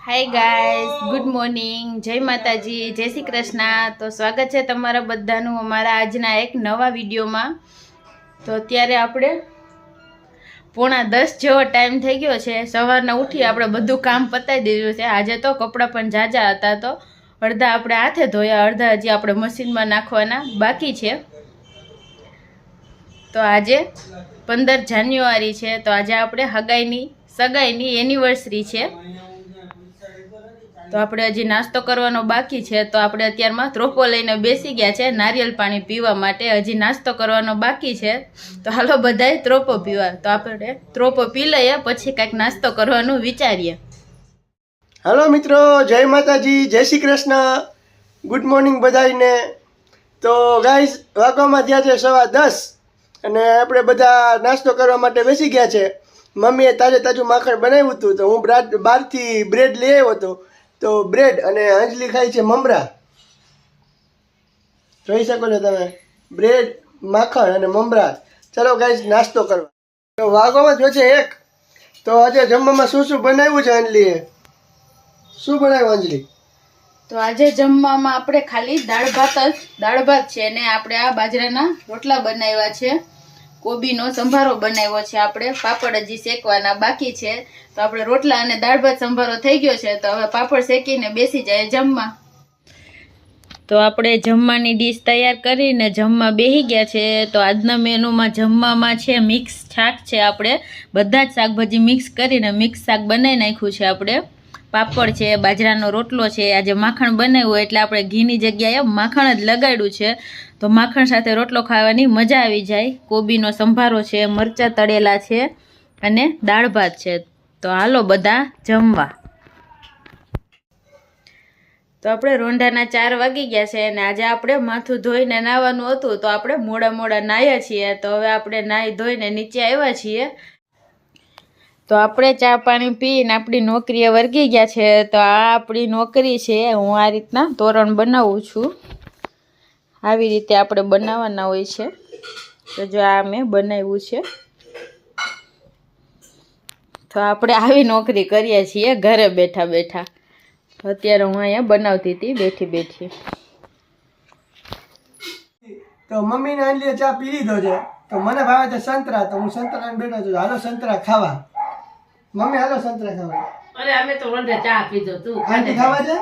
Hi guys good morning જય માતાજી, જય શ્રી કૃષ્ણ. તો સ્વાગત છે તમારા બધાનું અમારા આજના એક નવા વિડીયોમાં. તો અત્યારે આપણે પોણા દસ જેવો ટાઈમ થઈ ગયો છે. સવારના ઉઠી આપણે બધું કામ પતાવી દીધું છે. આજે તો કપડાં પણ ઝાઝા હતા તો અડધા આપણે હાથે ધોયા, અડધા હજી આપણે મશીનમાં નાખવાના બાકી છે. તો આજે પંદર જાન્યુઆરી છે. તો આજે આપણે હગાઈની, સગાઈની એનિવર્સરી છે. તો આપણે હજી નાસ્તો કરવાનો બાકી છે, તો આપણે અત્યારમાં ત્રોપો લઈને બેસી ગયા છે નારિયેલ પાણી પીવા માટે. હજી નાસ્તો કરવાનો બાકી છે. તો હાલો બધાય ત્રોપો પીવા. તો આપણે ત્રોપો પી લઈએ, પછી કાંઈક નાસ્તો કરવાનું વિચારીએ. હલો મિત્રો, જય માતાજી, જય શ્રી કૃષ્ણ. ગુડ મોર્નિંગ બધાને તો ગાઈઝ વાગવામાં થયા છે સવા દસ અને આપણે બધા નાસ્તો કરવા માટે બેસી ગયા છે. મમ્મીએ તાજે તાજું માખણ બનાવ્યું હતું, તો હું બ્રાડ બહારથી બ્રેડ લઈ આવ્યો હતો. તો બ્રેડ અને અંજલી ખાય છે મમરા. જોઈ શકો છો તમે? બ્રેડ, માખણ અને મમરા. ચલો ગાઈશ નાસ્તો કરવા. તો વાઘોમાં જો છે એક, તો આજે જમવામાં શું શું બનાવ્યું છે અંજલીએ શું બનાવ્યું અંજલી તો આજે જમવામાં આપણે ખાલી દાળ ભાત જ, દાળ ભાત છે અને આપણે આ બાજરાના રોટલા બનાવ્યા છે. કોબીનો સંભારો બનાવ્યો છે. આપણે પાપડ હજી શેકવાના બાકી છે. તો આપણે રોટલા અને દાળ ભાત સંભારો થઈ ગયો છે. તો હવે પાપડ શેકીને બેસી જાય જમવા. તો આપણે જમવાની ડીશ તૈયાર કરીને જમવા બેસી ગયા છે. તો આજના મેનુમાં જમવામાં છે મિક્સ શાક છે. આપણે બધા જ શાકભાજી મિક્સ કરીને મિક્સ શાક બનાવી નાખ્યું છે આપણે. પાપડ છે, બાજરાનો રોટલો છે, આજે માખણ બનાવ્યું એટલે આપણે ઘીની જગ્યાએ માખણ જ લગાડ્યું છે. તો માખણ સાથે રોટલો ખાવાની મજા આવી જાય. કોબીનો સંભારો છે, મરચાં તળેલા છે અને દાળ ભાત છે. તો હાલો બધા જમવા. તો આપણે રોંઢાના ચાર વાગી ગયા છે અને આજે આપણે માથું ધોઈને નાહવાનું હતું. તો આપણે મોડા મોડા નાહ્યા છીએ. તો હવે આપણે નાહી ધોઈને નીચે આવ્યા છીએ. તો આપણે ચા પાણી પીને આપણી નોકરીએ વર્ગી ગયા છે, તો આ આપણી નોકરી છે, હું આ રીતના તોરણ બનાવું છું. આવી રીતે આપણે બનાવવાના હોય છે. તો જો આ મેં બનાવ્યું છે. તો આપણે આવી નોકરી કરીએ છીએ, ઘરે બેઠા બેઠા. અત્યારે હું અહીંયા બનાવતી હતી, બેઠી બેઠી. તો મમ્મીને અંજલીએ ચા પી લીધો છે. તો મને ભાવે છે સંતરા, તો હું સંતરા બેઠો છું. હાલો સંતરા ખાવા. મમ્મી હાલો સંતરા ખાવા. અરે અમે તો વંડે ચા પીધો તું. આંટી ખાવા છે?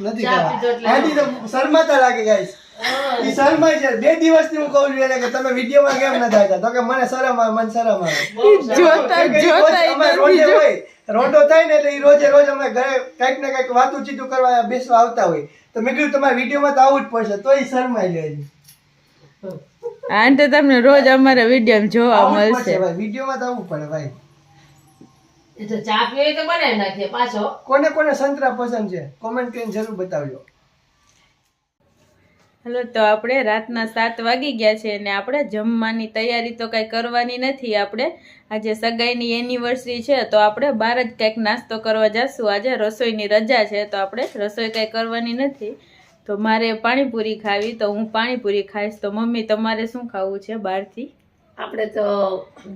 નથી ખાવા. આંટી તો શરમાતા લાગે ગાઈસ ઈ શરમાય છે. બે દિવસથી હું કહું છું એને કે તમે વિડીયોમાં કેમ ન થાય? તો કે મને શરમ આવે મને શરમ આવે. જોતા રોજ હોય. રોંઢો થાય ને એટલે ઈ રોજે રોજ અમે ઘરે કંઈક ને કંઈક વાતું ચીતું કરવા બેસવા આવતા હોય. તો મેં કીધું તમારે વિડીયોમાં તો આવવું જ પડશે. તો ઈ શરમાઈ લે છે. તમને રોજ અમારા વીડિયો જોવા મળશે. વિડીયોમાં તો આવવું પડે ભાઈ. એ તો ચા પીવી તો બનાવી નાખીએ પાછો. કોને કોને સંતરા પસંદ છે? કોમેન્ટ કરીને જરૂર બતાવજો. હલો તો આપણે રાતના સાત વાગી ગયા છે અને આપણે જમવાની તૈયારી તો કાંઈ કરવાની નથી આપણે. આજે સગાઈની એનિવર્સરી છે તો આપણે બહાર જ કંઈક નાસ્તો કરવા જઈશું આજે રસોઈની રજા છે તો આપણે રસોઈ કાંઈ કરવાની નથી. તો મારે પાણીપુરી ખાવી તો હું પાણીપુરી ખાઈશ. તો મમ્મી તમારે શું ખાવું છે બહારથી? આપણે તો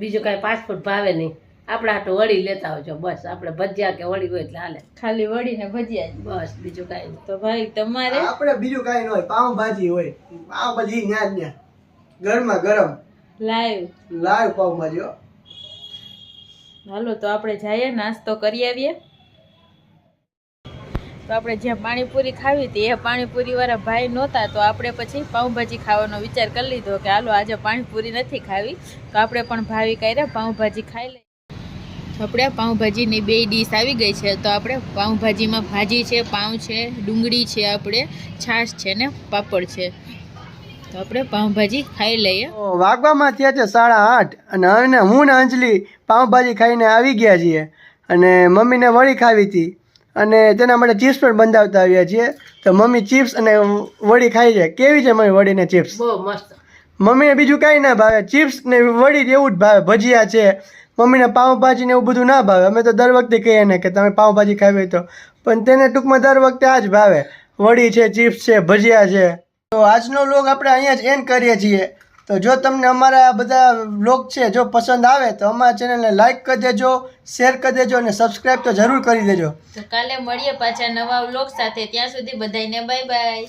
બીજું કાંઈ ફાસ્ટફૂડ ભાવે નહીં. આપણે આટલું વળી લેતા આવજો બસ. આપણે ભજીયા કે વળી હોય એટલે હાલે. ખાલી વળીને ભજીયા જ. બસ બીજું કાંઈ નહીં. તો ભાઈ તમારે? આપણે બીજું કાંઈ ન હોય પાઉ ભાજી હોય. પાઉં ભાજી ન્યા જ ન્યા. ગરમા ગરમ. લાઈવ. લાઈવ પાઉં ભાજી હો. હાલો તો આપણે જઈએ નાસ્તો કરી આવીએ. તો આપણે જ્યાં પાણીપુરી ખાવી હતી એ પાણીપુરી વાળા ભાઈ નહોતા તો આપણે પછી પાઉંભાજી ખાવાનો વિચાર કરી લીધો કે હાલો આજે પાણીપુરી નથી ખાવી. તો આપણે પણ ભાવી કર્યા પાઉંભાજી ખાઈ લઈએ. તો આપણે પાઉંભાજીની બે ડીશ આવી ગઈ છે. તો આપણે પાઉંભાજીમાં ભાજી છે પાઉં છે ડુંગળી છે આપણે છાશ છે ને પાપડ છે. તો આપણે પાઉંભાજી ખાઈ લઈએ. વાગવામાં થયા છે સાડા આઠ અને હવે હું ને અંજલિ પાઉંભાજી ખાઈને આવી ગયા છીએ. અને મમ્મીને વળી ખાવી હતી. અને તેના માટે ચિપ્સ પણ બંધાવતા આવ્યા છીએ. તો મમ્મી ચિપ્સ અને વડી ખાઈ છે. કેવી છે મમ્મી વડીને ચિપ્સ? બહુ મસ્ત. મમ્મીને બીજું કાંઈ ના ભાવે. ચિપ્સ ને વડી જ એવું જ ભાવે. ભજીયા છે મમ્મીને પાઉંભાજી ને એવું બધું ના ભાવે. અમે તો દર વખતે કહીએ ને કે તમે પાઉંભાજી ખાવી તો. પણ તેને ટૂંકમાં દર વખતે આ જ ભાવે. વડી છે, ચિપ્સ છે, ભજીયા છે. તો આજનો લોક આપણે અહીંયા જ એન્ડ કરીએ છીએ. તો જો તમને અમારા બધા લોક છે જો પસંદ આવે તો અમારા ચેનલને લાઇક કરી દેજો શેર કરી દેજો અને સબસ્ક્રાઈબ તો જરૂર કરી દેજો. કાલે મળીએ પાછા નવા લોક સાથે. ત્યાં સુધી બધાને બાય બાય